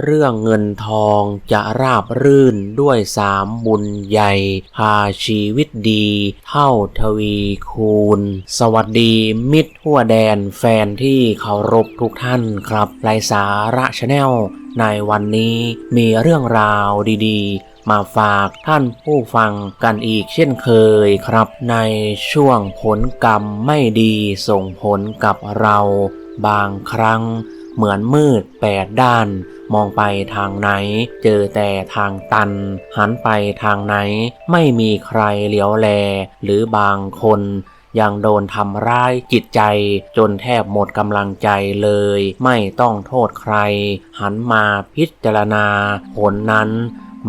เรื่องเงินทองจะราบรื่นด้วยสามบุญใหญ่ พาชีวิตดี เท่าทวีคูณ สวัสดีมิตรทั่วแดนแฟนที่เคารพทุกท่านครับไลสาระชาแนลในวันนี้มีเรื่องราวดีๆ มาฝากท่านผู้ฟังกันอีกเช่นเคยครับ ในช่วงผลกรรมไม่ดีส่งผลกับเรา บางครั้งเหมือนมืดแปดด้าน มองไปทางไหน เจอแต่ทางตัน หันไปทางไหน ไม่มีใครเหลียวแล หรือบางคนยังโดนทำร้ายจิตใจ จนแทบหมดกำลังใจเลย ไม่ต้องโทษใคร หันมาพิจารณา ผลนั้น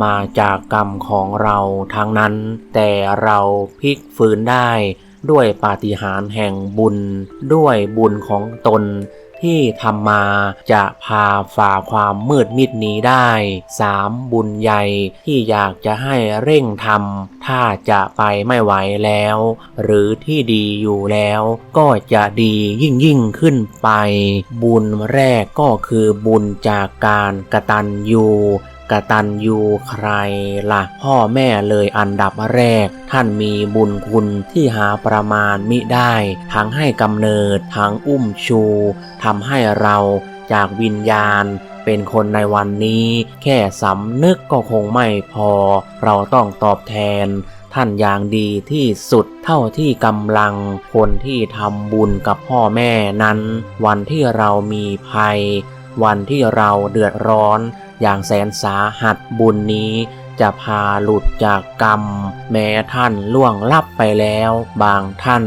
มาจากกรรมของเราทั้งนั้น แต่เราพลิกฟื้นได้ ด้วยปาฏิหาริย์แห่งบุญ ด้วยบุญของตน ที่ทำมาจะพาฝ่าความมืดมิดนี้ได้สามบุญใหญ่ที่อยากจะให้เร่งทำถ้าจะไปไม่ไหวแล้ว หรือที่ดีอยู่แล้ว ก็จะดียิ่งยิ่งขึ้นไป บุญแรกก็คือบุญจากการกระตันยู กตัญญูใครละ่ะ พ่อแม่เลยอันดับแรก ท่านมีบุญคุณที่หาประมาณมิได้ ทั้งให้กำเนิด ทั้งอุ้มชูทำให้เราจากวิญญาณเป็นคนในวันนี้ แค่สำนึกก็คงไม่พอ เราต้องตอบแทนท่านอย่างดีที่สุดเท่าที่กำลังคนที่ทำบุญกับพ่อแม่นั้น วันที่เรามีภัย วันที่เราเดือดร้อน อย่างแสนสาหัสบุญนี้จะพาหลุดจากกรรม แม้ท่านล่วงลับไปแล้ว บางท่าน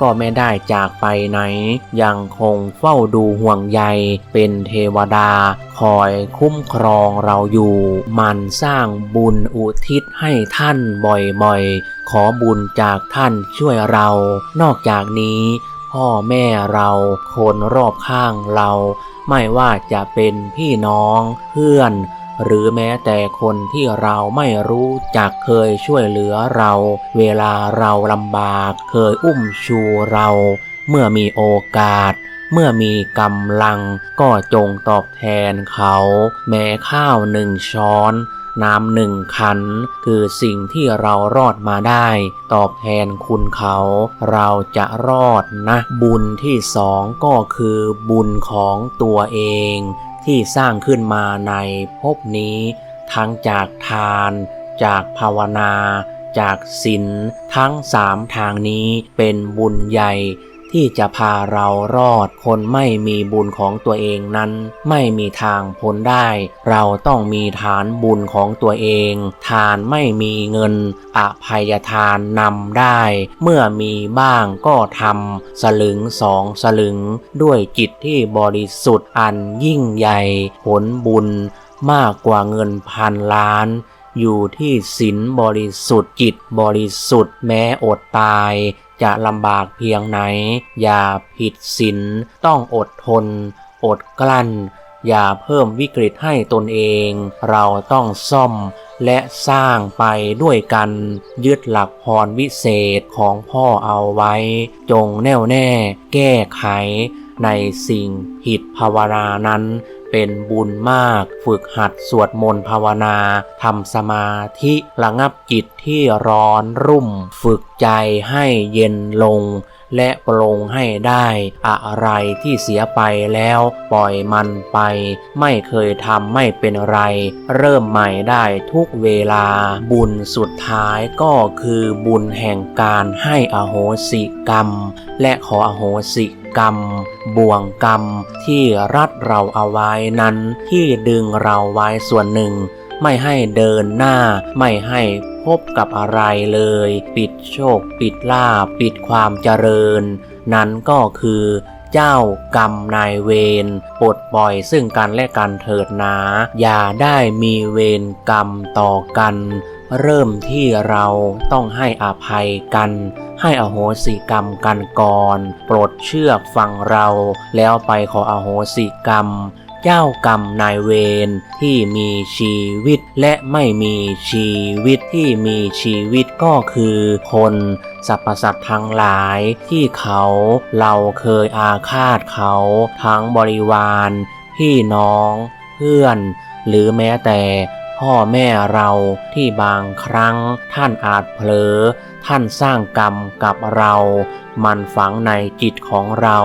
ก็ไม่ได้จากไปไหน ยังคงเฝ้าดูห่วงใยเป็นเทวดา คอยคุ้มครองเราอยู่ มันสร้างบุญอุทิศให้ท่านบ่อยๆ ขอบุญจากท่านช่วยเรา นอกจากนี้ พ่อแม่เราคนรอบข้างเรา ไม่ว่าจะเป็นพี่น้องเพื่อน หรือแม้แต่คนที่เราไม่รู้จักเคยช่วยเหลือเรา เวลาเราลำบากเคยอุ้มชูเรา เมื่อมีโอกาสเมื่อมีกำลังก็จงตอบแทนเขา แม้ข้าวหนึ่งช้อน น้ำหนึ่งขัน คือสิ่งที่เรารอดมาได้ ตอบแทนคุณเขา เราจะรอดนะ บุญที่สองก็คือบุญของตัวเอง ที่สร้างขึ้นมาในภพนี้ ทั้งจากทาน จากภาวนา จากศีลทั้งสามทางนี้เป็นบุญใหญ่ ที่จะพาเรารอดคนไม่มีบุญของตัวเองนั้น ไม่มีทางพ้นได้ เราต้องมีฐานบุญของตัวเอง ทานไม่มีเงินอภัยทานนำได้ เมื่อมีบ้างก็ทำสลึงสองสลึง ด้วยจิตที่บริสุทธิ์อันยิ่งใหญ่ ผลบุญมากกว่าเงินพันล้าน อยู่ที่ศีลบริสุทธิ์จิตบริสุทธิ์แม้อดตาย จะลำบากเพียงไหน อย่าผิดศีลต้องอดทน อดกลั้น อย่าเพิ่มวิกฤตให้ตนเอง เราต้องซ่อมและสร้างไปด้วยกัน ยึดหลักพรวิเศษของพ่อเอาไว้ จงแน่วแน่ แก้ไข ในสิ่งผิดภาวนานั้น เป็นบุญมาก ฝึกหัดสวดมนต์ภาวนาทำสมาธิระงับจิตที่ร้อนรุ่ม ฝึกใจให้เย็นลง และปลงให้ได้อะไรที่เสียไปแล้วปล่อยมันไป ไม่เคยทำไม่เป็นไร เริ่มใหม่ได้ทุกเวลา บุญสุดท้ายก็คือบุญแห่งการให้อโหสิกรรม และขออโหสิกรรม บ่วงกรรมที่รัดเราเอาไว้นั้น ที่ดึงเราไว้ส่วนหนึ่ง ไม่ให้เดินหน้าไม่ให้ พบกับอะไรเลย ปิดโชค ปิดลาบปิดความเจริญ นั้นก็คือเจ้ากรรมนายเวรปลดปล่อยซึ่งกันและกันเถิดนา อย่าได้มีเวรกรรมต่อกัน เริ่มที่เราต้องให้อภัยกัน ให้อโหสิกรรมกันก่อน โปรดเชื่อฟังเรา แล้วไปขออโหสิกรรม เจ้ากรรมนายเวรที่มีชีวิตและไม่มีชีวิตที่มีชีวิตก็คือคนสรรพสัตว์ทั้งหลายที่เขาเราเคยอาฆาตเขาทั้งบริวาร พี่น้อง เพื่อน หรือแม้แต่พ่อแม่เราที่บางครั้งท่านอาจเผลอ ท่านสร้างกรรมกับเรา มันฝังในจิตของเรา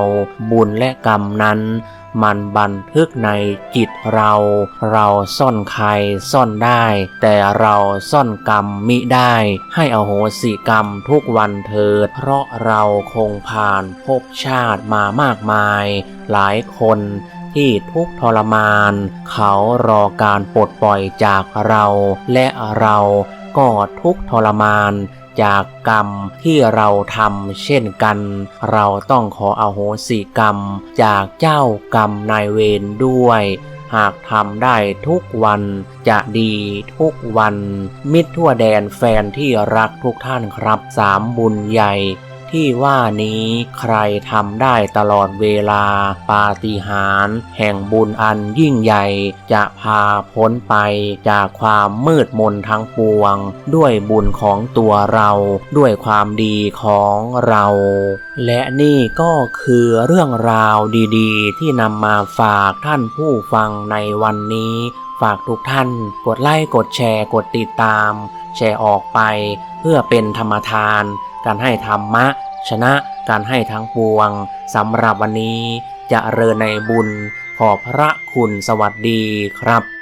บุญและกรรมนั้น มันบันทึกในจิตเรา เราซ่อนใครซ่อนได้ แต่เราซ่อนกรรมมิได้ ให้อโหสิกรรมทุกวันเถิด เพราะเราคงผ่านภพชาติมามากมาย หลายคนที่ทุกทรมาน เขารอการปลดปล่อยจากเรา และเราก็ทุกทรมาน จากกรรมที่เราทำเช่นกัน เราต้องขออโหสิกรรมจากเจ้ากรรมนายเวรด้วย หากทำได้ทุกวันจะดีทุกวัน มิตรทั่วแดนแฟนที่รักทุกท่านครับสามบุญใหญ่ ที่ว่านี้ใครทำได้ตลอดเวลาปาฏิหาริย์แห่งบุญอันยิ่งใหญ่จะพาพ้นไปจากความมืดมนทั้งปวง ด้วยบุญของตัวเราด้วยความดีของเรา และนี่ก็คือเรื่องราวดีๆ ที่นำมาฝากท่านผู้ฟังในวันนี้ ฝากทุกท่านกดไลค์กดแชร์กดติดตาม แชร์ออกไปเพื่อเป็นธรรมทาน การให้ธรรมะ ชนะการให้ทั้งปวงสำหรับวันนี้จะเริญในบุญขอบพระคุณสวัสดีครับ